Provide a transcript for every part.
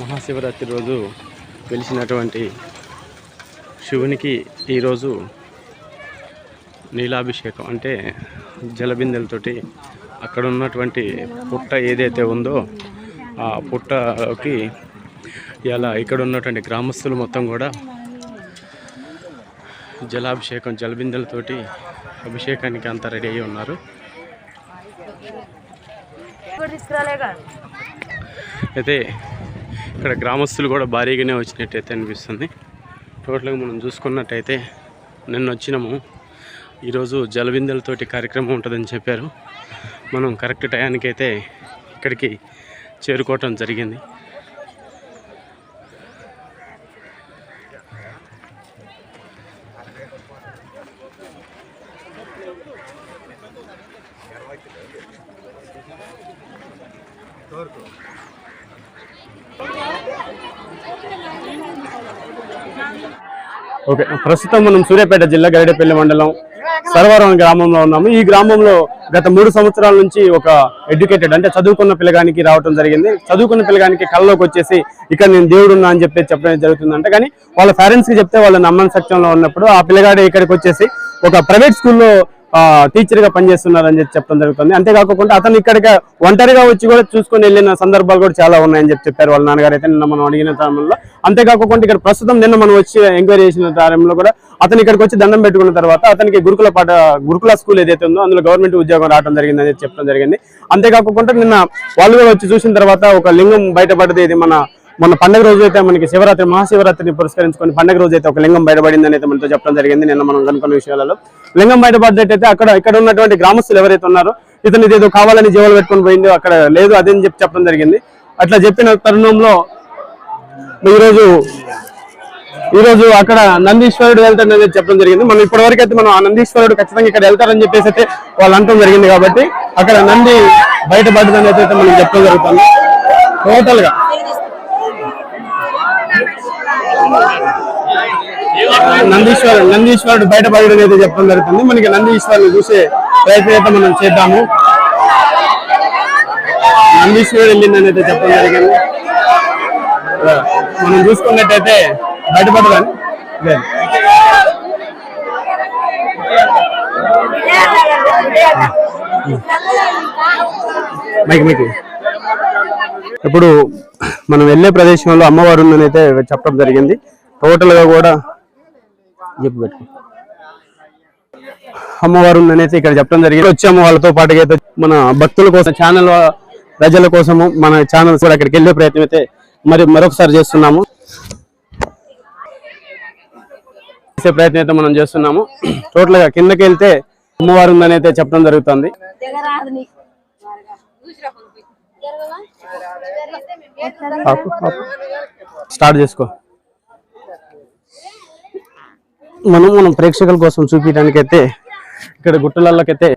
మహాశివరాత్రి రోజు వెలిసినటువంటి శివునికి ఈరోజు నీలాభిషేకం. అంటే జలబిందెలతోటి అక్కడ ఉన్నటువంటి పుట్ట ఏదైతే ఉందో ఆ పుట్టకి ఇలా ఇక్కడ ఉన్నటువంటి గ్రామస్తులు మొత్తం కూడా జలాభిషేకం జలబిందెలతోటి అభిషేకానికి అంతా రెడీ అయ్యి ఉన్నారు. అయితే ఇక్కడ గ్రామస్తులు కూడా భారీగానే వచ్చినట్టయితే అనిపిస్తుంది. టోటల్గా మనం చూసుకున్నట్టయితే నిన్న వచ్చినాము. ఈరోజు జలవిందలతోటి కార్యక్రమం ఉంటుందని చెప్పారు. మనం కరెక్ట్ టయానికైతే అయితే ఇక్కడికి చేరుకోవటం జరిగింది ఓకే ప్రస్తుతం మనం సూర్యాపేట జిల్లా గరిడేపల్లి మండలం సర్వరం గ్రామంలో ఉన్నాము. ఈ గ్రామంలో గత మూడు సంవత్సరాల నుంచి ఒక ఎడ్యుకేటెడ్ అంటే చదువుకున్న పిల్లగానికి రావడం జరిగింది. చదువుకున్న పిల్లగానికి కళ్ళలోకి వచ్చేసి ఇక్కడ నేను దేవుడు ఉన్నా అని చెప్పి చెప్పడం జరుగుతుందంట. కానీ వాళ్ళ పేరెంట్స్కి చెప్తే వాళ్ళు నమ్మని సత్యంలో ఉన్నప్పుడు ఆ పిల్లగాడు ఇక్కడికి వచ్చేసి ఒక ప్రైవేట్ స్కూల్లో టీచర్గా పనిచేస్తున్నారని చెప్పి చెప్పడం జరుగుతుంది. అంతేకాకుండా అతను ఇక్కడికి ఒంటరిగా వచ్చి కూడా చూసుకొని వెళ్ళిన సందర్భాలు కూడా చాలా ఉన్నాయని చెప్పి చెప్పారు వాళ్ళ నాన్నగారు అయితే నిన్న మనం అడిగిన సమయంలో అంతేకాకుండా ఇక్కడ ప్రస్తుతం నిన్న మనం వచ్చి ఎంక్వైరీ చేసిన టైంలో కూడా అతను ఇక్కడికి వచ్చి దండం పెట్టుకున్న తర్వాత అతనికి గురుకుల పాఠ గురుకుల స్కూల్ ఏదైతే ఉందో అందులో గవర్నమెంట్ ఉద్యోగం రావడం జరిగింది అని చెప్పడం జరిగింది. అంతేకాకుండా నిన్న వాళ్ళు కూడా వచ్చి చూసిన తర్వాత ఒక లింగం బయటపడ్డది. ఇది మన మొన్న పండుగ రోజు అయితే మనకి శివరాత్రి మహాశివరాత్రిని పురస్కరించుకొని పండుగ రోజు అయితే ఒక లింగం బయటపడింది అనేది మనతో చెప్పడం జరిగింది. నిన్న మనం కనుక్కున్న విషయాలలో. లింగం బయటపడ్డట్టయితే అక్కడ ఇక్కడ ఉన్నటువంటి గ్రామస్తులు ఎవరైతే ఉన్నారో ఇతను ఏదో కావాలని జీవాలు పెట్టుకొని పోయింది అక్కడ లేదు అదని చెప్పి చెప్పడం జరిగింది. అట్లా చెప్పిన తరుణంలో ఈరోజు ఈరోజు అక్కడ నందీశ్వరుడు వెళ్తాడని చెప్పడం జరిగింది. మనం ఇప్పటి వరకు అయితే మనం ఆ నందీశ్వరుడు ఖచ్చితంగా ఇక్కడ వెళ్తారని చెప్పేసి అయితే వాళ్ళు అనటం జరిగింది కాబట్టి అక్కడ నంది బయటపడ్డదని అయితే మనం చెప్పడం జరుగుతుంది. టోటల్గా. నందీశ్వరుడు నందీశ్వరుడు బయటపడడం అయితే చెప్పడం జరుగుతుంది. మనకి నందీశ్వరుని చూసే ప్రయత్నం అయితే మనం చేద్దాము. నందీశ్వరుడు వెళ్ళిందని అయితే చెప్పడం జరిగింది. మనం చూసుకున్నట్టయితే బయటపడదని లేదు. Mike mike. ఇప్పుడు మనం వెళ్ళే ప్రదేశంలో అమ్మవారు ఉందని అయితే చెప్పడం జరిగింది. టోటల్గా కూడా చెప్పు పెట్టు అమ్మవారు ఉందని అయితే ఇక్కడ చెప్పడం జరిగింది. వచ్చాము వాళ్ళతో పాటుగా అయితే మన భక్తుల కోసం ఛానల్ ప్రజల కోసము మన ఛానల్స్ కూడా అక్కడికి వెళ్ళే ప్రయత్నం అయితే మరి మరొకసారి చేస్తున్నాము. చేసే ప్రయత్నం అయితే మనం చేస్తున్నాము. టోటల్గా కిందకి వెళ్తే అమ్మవారు ఉందని అయితే చెప్పడం జరుగుతుంది. స్టార్ట్ చేసుకో. మనం మనం ప్రేక్షకుల కోసం చూపించడానికి అయితే ఇక్కడ గుట్టలలోకైతే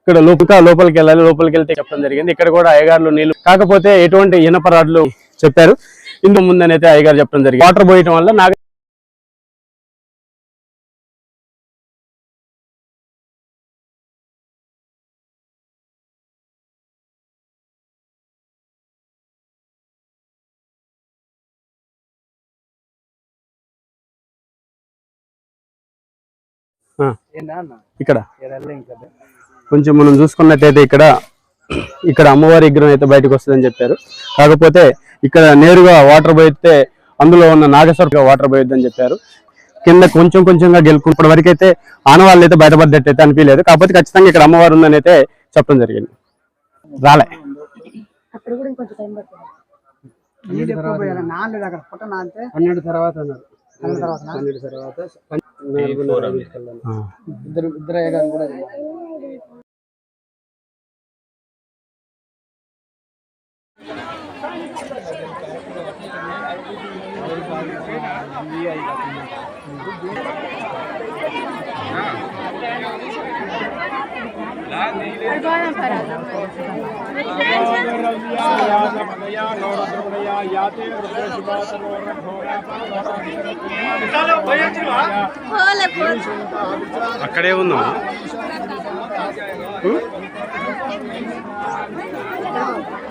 ఇక్కడ లోపల లోపలికి వెళ్ళాలి లోపలికి వెళ్తే చెప్పడం జరిగింది. ఇక్కడ కూడా అయ్యగారులు నీళ్ళు కాకపోతే ఎటువంటి ఇనపరాడ్లు చెప్పారు. ఇందు ముందని అయితే అయ్యగారు చెప్పడం జరిగింది. వాటర్ పోయటం వల్ల నాకు ఇక్కడ. కొంచెం మనం చూసుకున్నట్టయితే ఇక్కడ ఇక్కడ అమ్మవారి విగ్రహం అయితే బయటకు వస్తుందని చెప్పారు. కాకపోతే ఇక్కడ నేరుగా వాటర్ పోయితే అందులో ఉన్న నాగేశ్వర వాటర్ పోయిద్దని చెప్పారు. కింద కొంచెం కొంచెంగా గెలుపు ఇప్పటి వరకు అయితే ఆనవాళ్ళు అయితే బయటపడ్డట్టు అయితే అనిపించలేదు. కాకపోతే ఖచ్చితంగా ఇక్కడ అమ్మవారు ఉందని అయితే చెప్పడం జరిగింది. రాలే. పన్నెండు తర్వాత అన్నారు. పన్నెండు తర్వాత నా? పన్నెండు తర్వాత నాలుగున్నర ఐదుకి వెళ్ళాలి. ఇద్దరు ఇద్దరు అయ్యగారు కూడా అక్కడే ఉందా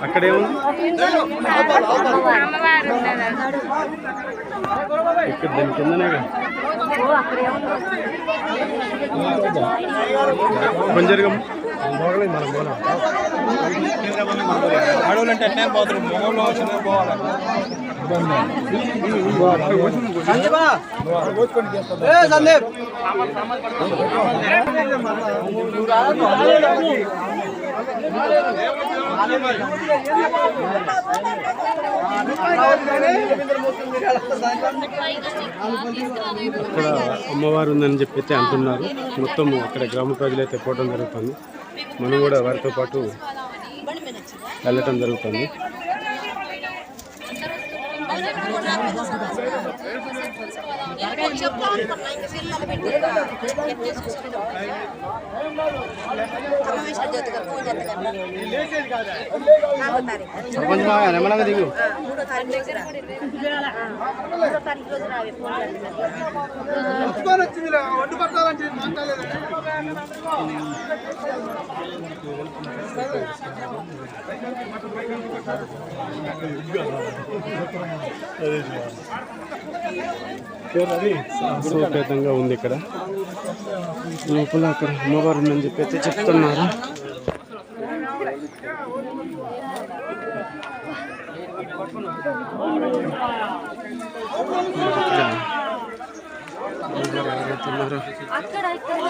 అక్కడేముంది ఇక్కడ దీని కిందనేగా కొంచెం జరగమ్మ. అడవులంటే ఎట్లా పోతారు. మొగంలో వచ్చిన పోవాలి. సందీప్! ఇక్కడ అమ్మవారు ఉందని చెప్పి అంటున్నారు. మొత్తం అక్కడ గ్రామ ప్రజలైతే పోవడం జరుగుతుంది. మనం కూడా వారితో పాటు వెళ్ళటం జరుగుతుంది. చెప్తా అనుకున్నా ఇంక పిల్లలు పెట్టి కమ్మేశ్వర జ్యోతి గారు పూజ సర్పంచ్ మూడో తారీఖు రోజు రా. ఆ, మూడో తారీఖు రోజు రావే పూజ శాశ్వతంగా ఉంది ఇక్కడ. లోపల అక్కడ అమ్మవారు ఉందని చెప్పి అయితే చెప్తున్నారు. అక్కడ ఇక్కడ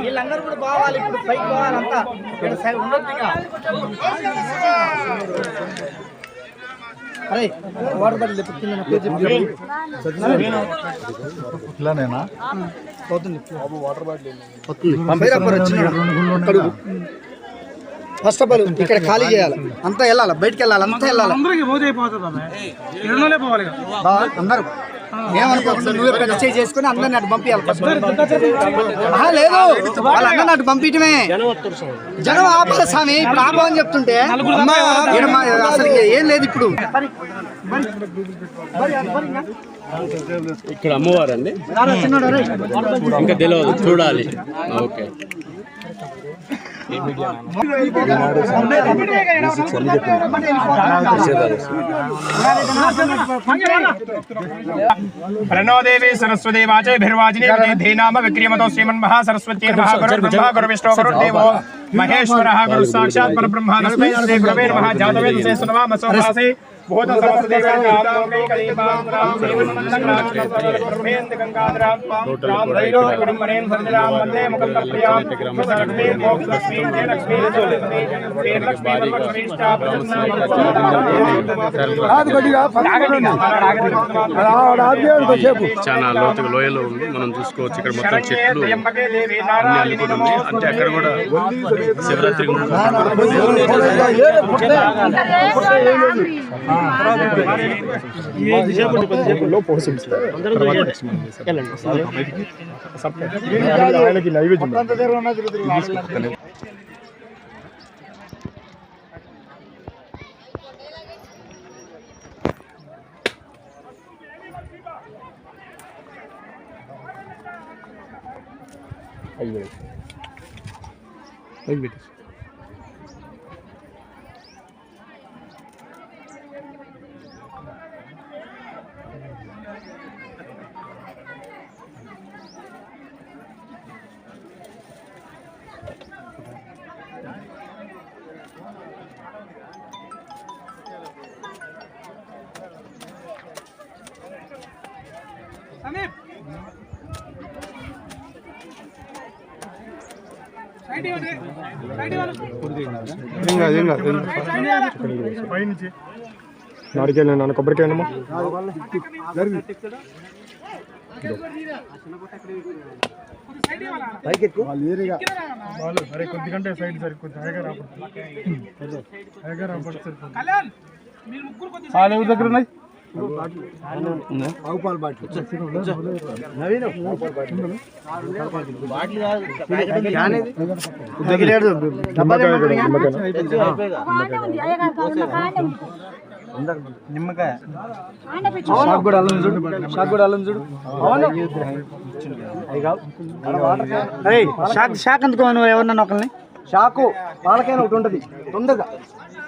వీళ్ళందరూ కూడా పోవాలి ఇప్పుడు పైకి పోవాలి అంతా. ఇక్కడ సై- ఉండొద్దు ఇక. అరే వాటర్ బాటిల్ తెప్పు, కింద నా పేరు చెప్పు. ఇట్లానేనా పోతుంది. వస్తుంది ఫస్ట్ ఆఫ్ ఆల్ ఇక్కడ ఖాళీ చేయాలి. అంతా వెళ్ళాలి బయటికి వెళ్ళాలి అంతా వెళ్ళాలి. అందరికి పోతే. బావా, అందరూ. నువ్వే పెద్ద చేయి చేసుకుని అందరిని అటు పంపించాలి ఫస్ట్ ఆహా, లేదు. వాళ్ళందరిని అటు పంపించడమే. జనం ఆపాలి స్వామి. ఇప్పుడు ఆపమని చెప్తుంటే అసలు ఏం లేదు ఇప్పుడు. ఇక్కడ అమ్మవారు అండి. ఇంకా తెలియదు చూడాలి. ఓకే. ప్రణోదేవి సరస్వతి వాచే భిర్వాచిని ధీనామ విక్రియమతో శ్రీమన్ మహా సరస్వతి మహా గురు బ్రహ్మ గురు విష్ణు గురు దేవో మహేశ్వర గురు సాక్షాత్ పరబ్రహ్మ నమస్తే శ్రీ గురవే भूत सरस्वती राम राम गंगाधराम राम भैरव कुटुंबरेन सर्वराम वंदे मुकुंद प्रियाम लक्ष्मी मोक्ष लक्ष्मी जय लक्ष्मी जय लक्ष्मी लक्ष्मी చాలా లోతుగా లోయలో ఉంది మనం చూసుకోవచ్చు ఇక్కడ మొత్తం చెట్లు అన్ని అల్లుకొని ఉన్నాయి అంటే అక్కడ కూడా శివరాత్రి ఆయనకి నైవేద్యం అయ్యి పెట్టేసి నాడికెళ్ళి నాన్న కొబ్బరికాయనమ్మా ఆనే ఉంది అయ్యగారు కావాలి ఆనే దగ్గర ఉన్నాయి. పెట్టి షాక్ కూడా అల్లం చూడు షాక్ కూడా అల్లం చూడు అవును ఏయ్, షాక్ షాక్ అందుకో నువ్వు ఎవరినన్నా ఒకరిని షాకు వాళ్ళకైనా ఒకటి ఉంటుంది. తొందరగా.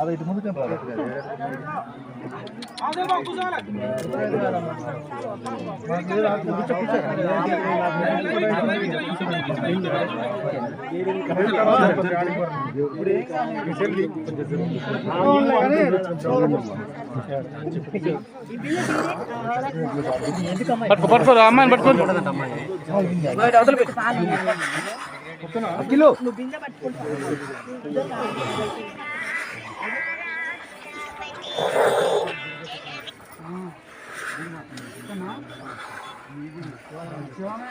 అదే ఇటు ముందుకే పట్టుకో పట్టుకో అమ్మాయిని పట్టుకోండి కిలో 시원해.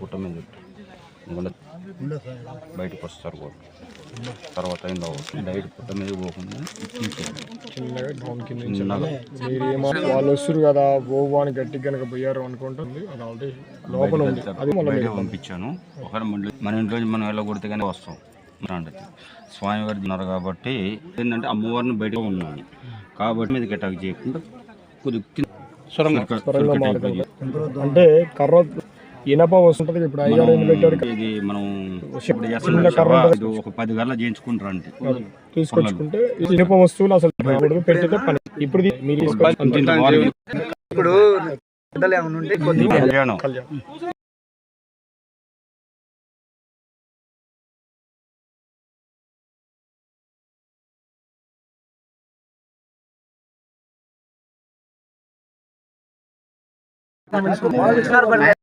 పుట్ట బయటకు వస్తారు కూడా తర్వాత అయింది డైట్ పుట్ట మీద పోకుండా వాళ్ళు వస్తారు కదా అని గట్టిగా కనుక పోయారు అనుకుంటుంది అది ఆల్రెడీ లోపల ఉంది. అది పంపించాను. మళ్ళీ మన ఇంట్లో మనం వెళ్ళగొడితే కానీ వస్తాం స్వామివారి ఉన్నారు కాబట్టి ఏంటంటే అమ్మవారిని బయట ఉన్నాను కాబట్టి మీదకి అటాక్ చేయకుండా కొద్దిగా సురంగ అంటే కర్ర ఇనప వస్తుంటది ఇప్పుడు ఏం పెట్టారు ఇది మనం ఇప్పుడు ఒక పది గంటల చేయించుకుంటారు అంటే తీసుకొచ్చుకుంటే ఇనుప వస్తువులు అసలు పెట్టితే పని. ఇప్పుడు మీరు ఇంత ఇంత వారు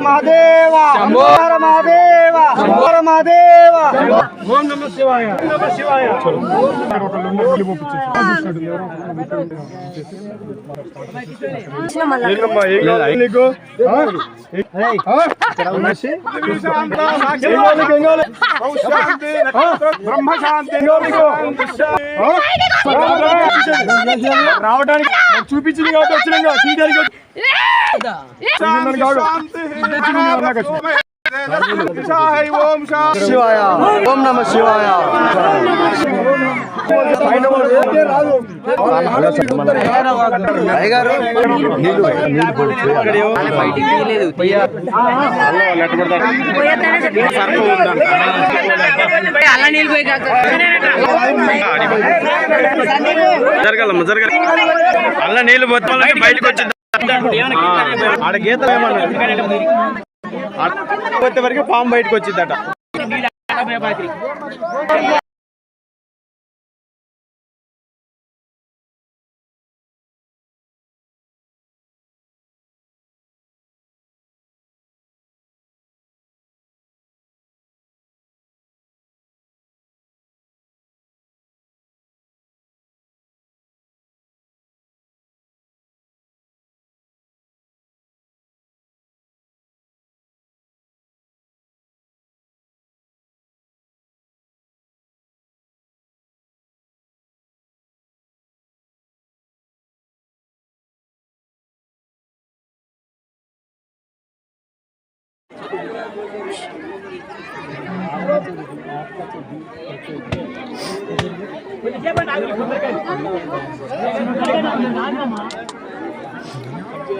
మహాదేవ శంభో హర మహాదేవ మహాదేవ ఓం నమ శివాయ. నమ శివాయ. రావడానికి చూపించింది కాబట్టి వచ్చినాం శివాయ ఓం నమ శివాయ జరగాలమ్మ. జరగాలి అల్ల నీళ్ళు మొత్తం బయటకు వచ్చింది. ఆడ గీత వచ్చే వరకు పాము బయటకు వచ్చిందట.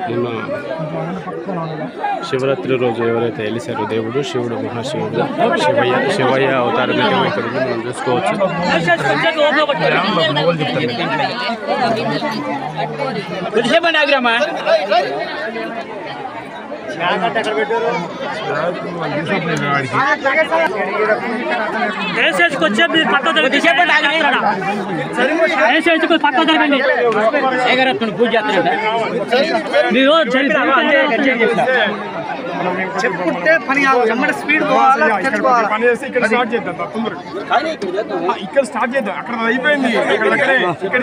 నిన్న శివరాత్రి రోజు ఎవరైతే వెలిసారో దేవుడు శివుడు మహాశివుడు శివయ్య శివయ్య అవతారం అయితే ఇక్కడ మనం చూసుకోవచ్చు చెప్తాను మీరు పక్క వేసేసుకొని పక్క జరగండి పూజ మీరు చెప్పుకుంటే పని స్పీడ్ పని చేసి ఇక్కడ స్టార్ట్ చేద్దాం తొందరగా. ఇక్కడ స్టార్ట్ చేద్దాం. అక్కడ అయిపోయింది. ఇక్కడ దగ్గరే ఇక్కడ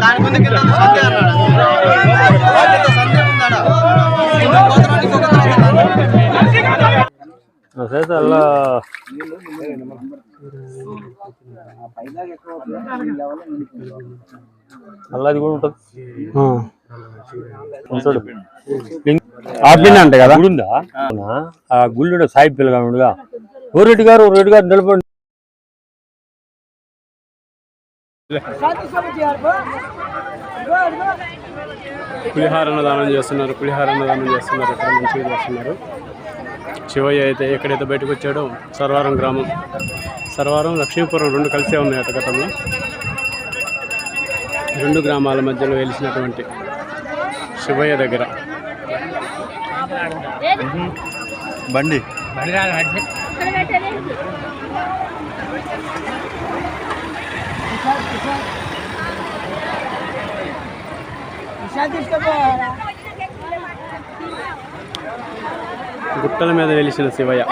దాని ముందు అలా అల్లది కూడా ఉంటుంది ఆపిందంట కదా గుడి ఉందా ఆ గుళ్ళు సాయి పిల్లగా ఉండుగా ఓ రెడ్డి గారు ఓ రెడ్డి గారు నిలబడి పులిహార అన్నదానం చేస్తున్నారు పులిహార అన్నదానం చేస్తున్నారు ఇక్కడ మంచిగా చేస్తున్నారు. శివయ్య అయితే ఎక్కడైతే బయటకు వచ్చాడో సర్వారం గ్రామం. సర్వారం లక్ష్మీపురం రెండు కలిసే ఉన్నాయి అటు గతంలో. రెండు గ్రామాల మధ్యలో వెలిసినటువంటి శివయ్య దగ్గర. బండి. గుట్టల మీద వెలిసిన శివయ్య.